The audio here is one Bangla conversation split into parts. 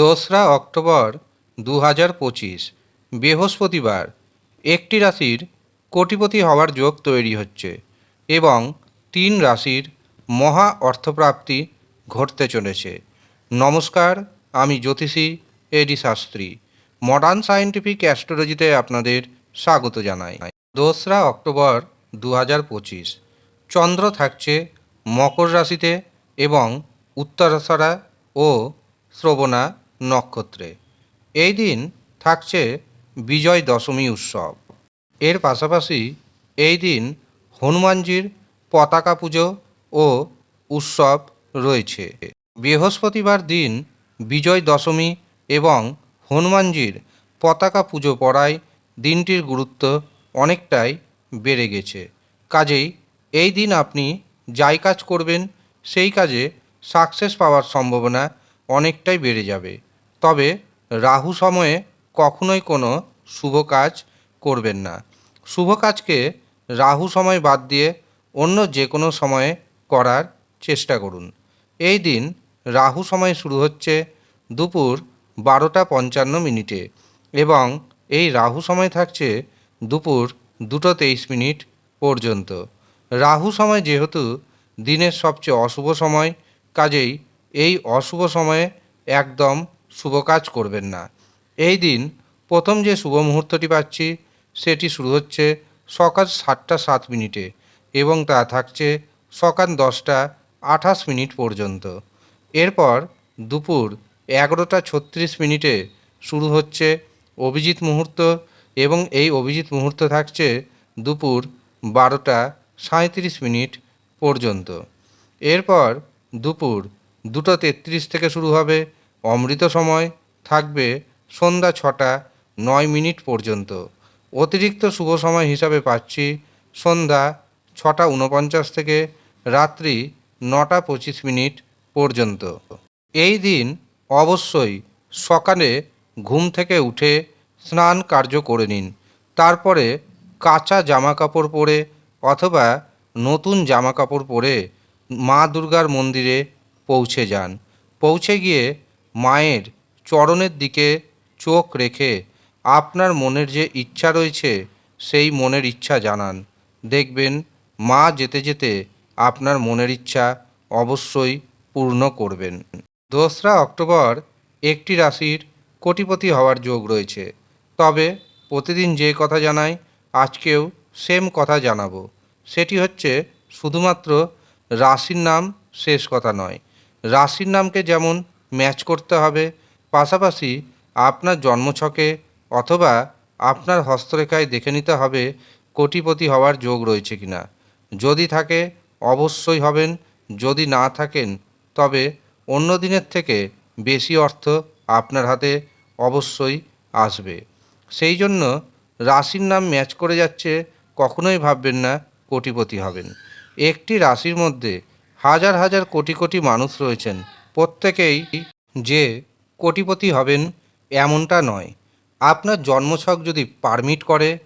দোসরা অক্টোবর দু হাজার পঁচিশ, বৃহস্পতিবার একটি রাশির কোটিপতি হওয়ার যোগ তৈরি হচ্ছে এবং তিন রাশির মহা অর্থপ্রাপ্তি ঘটতে চলেছে। নমস্কার, আমি জ্যোতিষী এডি শাস্ত্রী মডার্ন সায়েন্টিফিক অ্যাস্ট্রোলজিতে আপনাদের স্বাগত জানাই। দোসরা অক্টোবর দু হাজার পঁচিশ, চন্দ্র থাকছে মকর রাশিতে এবং উত্তরাষাঢ়া ও শ্রবণা নক্ষত্রে। এই দিন থাকছে বিজয় দশমী উৎসব। এর পাশাপাশি এই দিন হনুমানজির পতাকা পুজো ও উৎসব রয়েছে। বৃহস্পতিবার দিন বিজয় দশমী এবং হনুমানজির পতাকা পুজো পড়ায় দিনটির গুরুত্ব অনেকটাই বেড়ে গেছে। কাজেই এই দিন আপনি যাই কাজ করবেন, সেই কাজে সাকসেস পাওয়ার সম্ভাবনা অনেকটাই বেড়ে যাবে। তবে রাহু সময়ে কখনোই কোনো শুভ কাজ করবেন না। শুভ কাজকে রাহু সময় বাদ দিয়ে অন্য যে কোনো সময়ে করার চেষ্টা করুন। এই দিন রাহু সময় শুরু হচ্ছে দুপুর বারোটা পঞ্চান্ন মিনিটে এবং এই রাহু সময় থাকছে দুপুর দুটো তেইশ মিনিট পর্যন্ত। রাহু সময় যেহেতু দিনের সবচেয়ে অশুভ সময়, কাজেই এই অশুভ সময়ে একদম শুভ কাজ করবেন না। এই দিন প্রথম যে শুভ মুহূর্তটি পাচ্ছি, সেটি শুরু হচ্ছে সকাল সাতটা সাত মিনিটে এবং তা থাকছে সকাল দশটা আঠাশ মিনিট পর্যন্ত। এরপর দুপুর এগারোটা ছত্রিশ মিনিটে শুরু হচ্ছে অভিজিৎ মুহূর্ত এবং এই অভিজিৎ মুহূর্ত থাকছে দুপুর বারোটা সাঁত্রিশ মিনিট পর্যন্ত। এরপর দুপুর দুটো তেত্রিশ থেকে শুরু হবে অমৃত সময় থাকবে সন্ধ্যা ছটা, নয় মিনিট পর্যন্ত। অতিরিক্ত শুভ সময় হিসাবে পাচ্ছি সন্ধ্যা ছটা উনপঞ্চাশ থেকে রাত্রি নটা পঁচিশ মিনিট পর্যন্ত। এই দিন অবশ্যই সকালে ঘুম থেকে উঠে স্নান কার্য করে নিন। তারপরে কাঁচা জামা কাপড় পরে অথবা নতুন জামা কাপড় পরে মা দুর্গার মন্দিরে পৌঁছে যান। পৌঁছে গিয়ে মায়ের চরণের দিকে চোখ রেখে আপনার মনের যে ইচ্ছা রয়েছে, সেই মনের ইচ্ছা জানান। দেখবেন মা যেতে যেতে আপনার মনের ইচ্ছা অবশ্যই পূর্ণ করবেন। দোসরা অক্টোবর একটি রাশির কোটিপতি হওয়ার যোগ রয়েছে। তবে প্রতিদিন যে কথা জানাই, আজকেও সেম কথা জানাব। সেটি হচ্ছে শুধুমাত্র রাশির নাম শেষ কথা নয়। রাশির নামকে যেমন ম্যাচ করতে হবে। পাশাপাশি আপনার জন্মছকে অথবা আপনার হস্তরেখায় দেখে নিতে হবে কোটিপতি হওয়ার যোগ রয়েছে কিনা। যদি থাকে, অবশ্যই হবেন। যদি না থাকেন, তবে অন্য দিনের থেকে বেশি অর্থ আপনার হাতে অবশ্যই আসবে। সেই জন্য রাশির নাম ম্যাচ করে যাচ্ছে কখনোই ভাববেন না কোটিপতি হবেন। একটি রাশির মধ্যে হাজার হাজার কোটি কোটি মানুষ রয়েছেন। প্রত্যেকেই যে কোটিপতি হবেন এমনটা নয়। আপনার জন্মছক যদি পারমিট করে,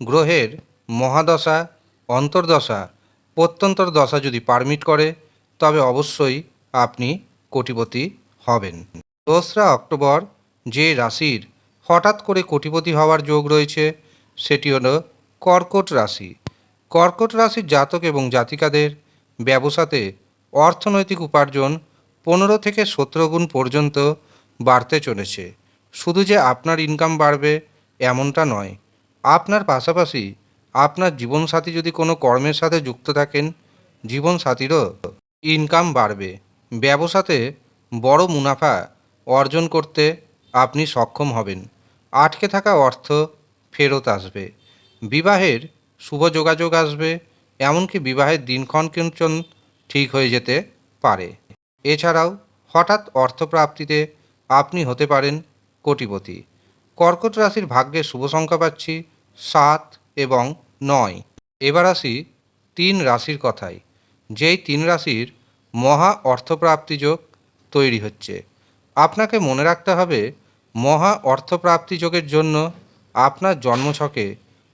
গ্রহের মহাদশা, অন্তর্দশা, প্রত্যন্তর দশা যদি পারমিট করে, তবে অবশ্যই আপনি কোটিপতি হবেন। দোসরা অক্টোবর যে রাশির হঠাৎ করে কোটিপতি হওয়ার যোগ রয়েছে, সেটি হলো কর্কট রাশি। কর্কট রাশির জাতক এবং জাতিকাদের ব্যবসাতে অর্থনৈতিক উপার্জন পনেরো থেকে সতেরো গুণ পর্যন্ত বাড়তে চলেছে। শুধু যে আপনার ইনকাম বাড়বে, এমনটা নয়। আপনার পাশাপাশি আপনার জীবনসাথী যদি কোনো কর্মের সাথে যুক্ত থাকেন, জীবনসাথীরও ইনকাম বাড়বে। ব্যবসাতে বড় মুনাফা অর্জন করতে আপনি সক্ষম হবেন। আটকে থাকা অর্থ ফেরত আসবে। বিবাহের শুভ যোগাযোগ আসবে, এমনকি বিবাহের দিনক্ষণ কিন্তু ঠিক হয়ে যেতে পারে। এছাড়াও হঠাৎ অর্থপ্রাপ্তিতে আপনি হতে পারেন কোটিপতি। কর্কট রাশির ভাগ্যে শুভ সংখ্যা পাচ্ছি সাত এবং নয়। এবার আসি তিন রাশির কথায়। যেই তিন রাশির মহা অর্থপ্রাপ্তি যোগ তৈরি হচ্ছে। আপনাকে মনে রাখতে হবে, মহা অর্থপ্রাপ্তি যোগের জন্য আপনার জন্মছকে,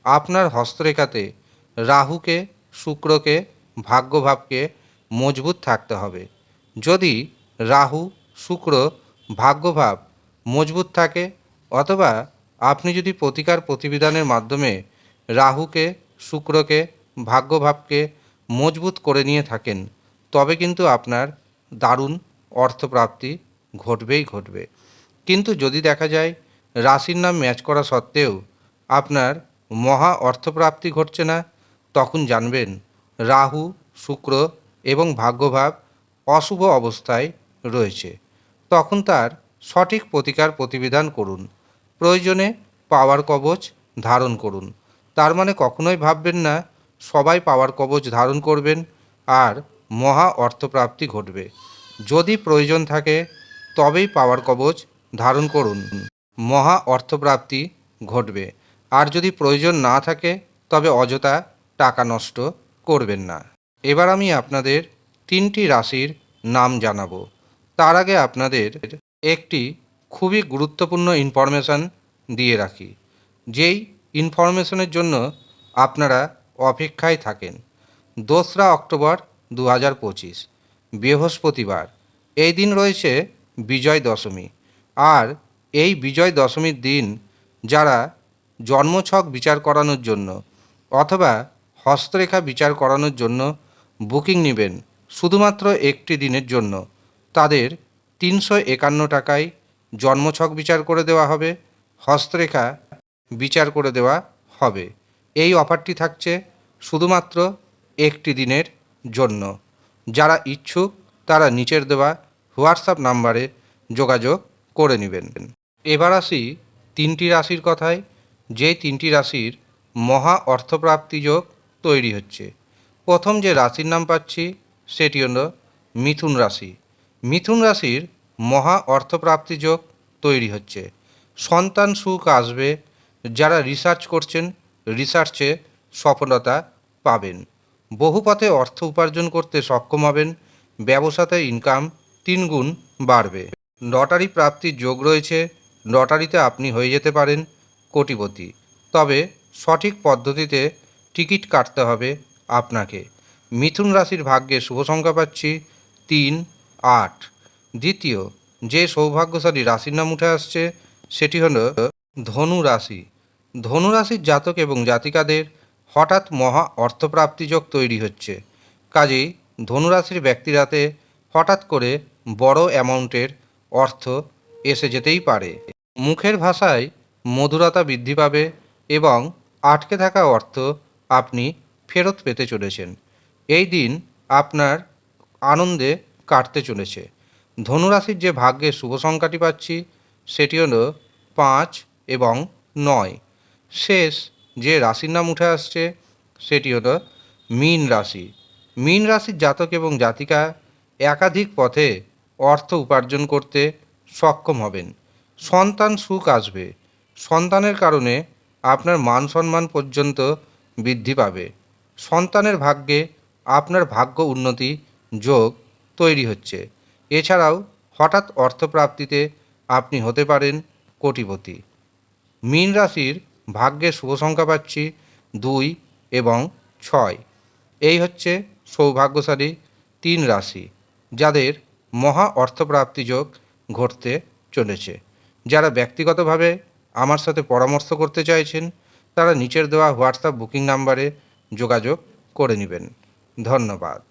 আপনার হস্তরেখাতে রাহুকে, শুক্রকে, ভাগ্যভাবকে মজবুত থাকতে হবে। যদি রাহু, শুক্র ভাগ্যভাব মজবুত থাকে অথবা আপনি যদি প্রতিকার প্রতিবিধানের মাধ্যমে রাহুকে, শুক্রকে, ভাগ্যভাবকে মজবুত করে নিয়ে থাকেন, তবে কিন্তু আপনার দারুণ অর্থপ্রাপ্তি ঘটবেই ঘটবে। কিন্তু যদি দেখা যায় রাশির নাম ম্যাচ করা সত্ত্বেও আপনার মহা অর্থপ্রাপ্তি ঘটছে না, তখন জানবেন রাহু, শুক্র এবং ভাগ্যভাব অশুভ অবস্থায় রয়েছে। তখন তার সঠিক প্রতিকার প্রতিবিধান করুন। প্রয়োজনে পাওয়ার কবচ ধারণ করুন। তার মানে কখনোই ভাববেন না, সবাই পাওয়ার কবচ ধারণ করবেন আর মহা অর্থপ্রাপ্তি ঘটবে। যদি প্রয়োজন থাকে, তবেই পাওয়ার কবচ ধারণ করুন। মহা অর্থপ্রাপ্তি ঘটবে। আর যদি প্রয়োজন না থাকে, তবে অযথা টাকা নষ্ট করবেন না। এবার আমি আপনাদের তিনটি রাশির নাম জানাব। তার আগে আপনাদের একটি খুবই গুরুত্বপূর্ণ ইনফরমেশান দিয়ে রাখি, যেই ইনফরমেশনের জন্য আপনারা অপেক্ষায় থাকেন। দোসরা অক্টোবর দু হাজার পঁচিশ, বৃহস্পতিবার, এই দিন রয়েছে বিজয় দশমী। আর এই বিজয় দশমীর দিন যারা জন্মছক বিচার করানোর জন্য অথবা হস্তরেখা বিচার করানোর জন্য বুকিং নেবেন শুধুমাত্র একটি দিনের জন্য। তাদের তিনশো একান্ন টাকায় জন্মছক বিচার করে দেওয়া হবে, হস্তরেখা বিচার করে দেওয়া হবে। এই অফারটি থাকছে শুধুমাত্র একটি দিনের জন্য। যারা ইচ্ছুক, তারা নিচের দেওয়া হোয়াটসঅ্যাপ নাম্বারে যোগাযোগ করে নেবেন। এবার আসি তিনটি রাশির কথায়, যে তিনটি রাশির মহা অর্থপ্রাপ্তি যোগ তৈরি হচ্ছে। প্রথম যে রাশির নাম পাচ্ছি সেটি হল মিথুন রাশি। মিথুন রাশির মহা অর্থপ্রাপ্তি যোগ তৈরি হচ্ছে। সন্তান সুখ আসবে, যারা রিসার্চ করছেন রিসার্চে সফলতা পাবেন। বহু পথে অর্থ উপার্জন করতে সক্ষম হবেন, ব্যবসাতে ইনকাম তিন গুণ বাড়বে। লটারি প্রাপ্তির যোগ রয়েছে, লটারিতে আপনি হয়ে যেতে পারেন কোটিপতি। তবে সঠিক পদ্ধতিতে টিকিট কাটতে হবে আপনাকে। মিথুন রাশির ভাগ্যে শুভ সংখ্যা পাচ্ছি তিন, আট। দ্বিতীয়, যে সৌভাগ্যশালী রাশির নাম উঠে আসছে, সেটি হল ধনু রাশি। ধনু রাশির জাতক এবং জাতিকাদের হঠাৎ মহা অর্থপ্রাপ্তিযোগ তৈরি হচ্ছে। কাজেই ধনুরাশির ব্যক্তিরাতে হঠাৎ করে বড় অ্যামাউন্টের অর্থ এসে যেতেই পারে। মুখের ভাষায় মধুরতা বৃদ্ধি পাবে এবং আটকে থাকা অর্থ আপনি ফেরত পেতে চলেছেন। এই দিন আপনার আনন্দে কাটতে চলেছে। ধনুরাশির যে ভাগ্যের শুভ সংখ্যাটি পাচ্ছি, সেটি হলো পাঁচ এবং নয়। শেষ যে রাশির নাম উঠে আসছে, সেটি হলো মীন রাশি। মীন রাশির জাতক এবং জাতিকা একাধিক পথে অর্থ উপার্জন করতে সক্ষম হবেন। সন্তান সুখ আসবে। সন্তানের কারণে আপনার মান সম্মান পর্যন্ত বৃদ্ধি পাবে। সন্তানের ভাগ্যে আপনার ভাগ্য উন্নতি যোগ তৈরি হচ্ছে। এছাড়াও হঠাৎ অর্থপ্রাপ্তিতে আপনি হতে পারেন কোটিপতি। মীন রাশির ভাগ্যের শুভ সংখ্যা পাচ্ছি দুই এবং ছয়। এই হচ্ছে সৌভাগ্যশালী তিন রাশি, যাদের মহা অর্থপ্রাপ্তি যোগ ঘটতে চলেছে। যারা ব্যক্তিগতভাবে আমার সাথে পরামর্শ করতে চাইছেন, তারা নিচের দেওয়া হোয়াটসঅ্যাপ বুকিং নাম্বারে যোগাযোগ করে নেবেন। ধন্যবাদ।